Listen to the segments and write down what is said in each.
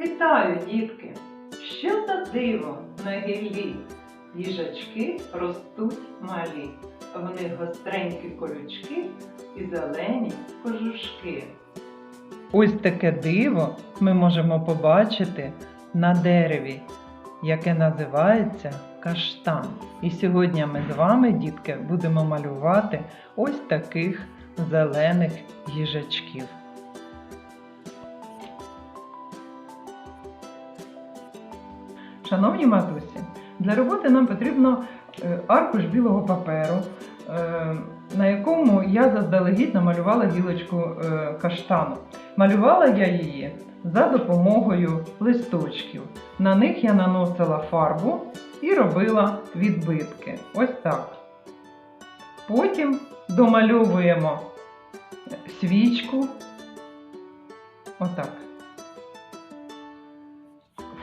Вітаю, дітки! Що за диво на гіллі? Їжачки ростуть малі. В них гостренькі колючки і зелені кожушки. Ось таке диво ми можемо побачити на дереві, яке називається каштан. І сьогодні ми з вами, дітки, будемо малювати ось таких зелених їжачків. Шановні матусі, для роботи нам потрібно е, аркуш білого паперу, е, на якому я заздалегідь намалювала гілочку е, каштану. Малювала я її за допомогою листочків. На них я наносила фарбу і робила відбитки. Ось так. Потім домальовуємо свічку. Отак.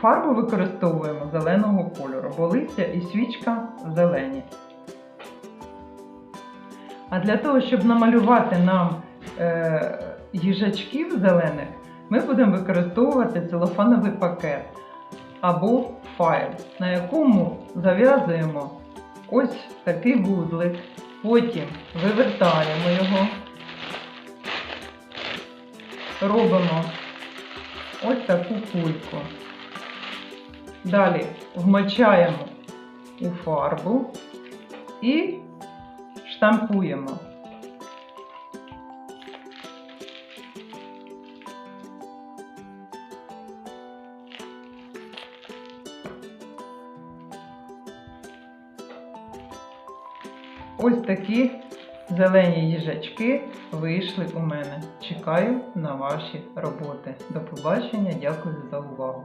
Фарбу використовуємо зеленого кольору, бо листя і свічка зелені. А для того, щоб намалювати нам е, їжачків зелених, ми будемо використовувати целофановий пакет або файл, на якому зав'язуємо ось такий вузлик. Потім вивертаємо його, робимо ось таку кульку. Далі вмочаємо у фарбу і штампуємо. Ось такі зелені їжачки вийшли у мене. Чекаю на ваші роботи. До побачення, дякую за увагу.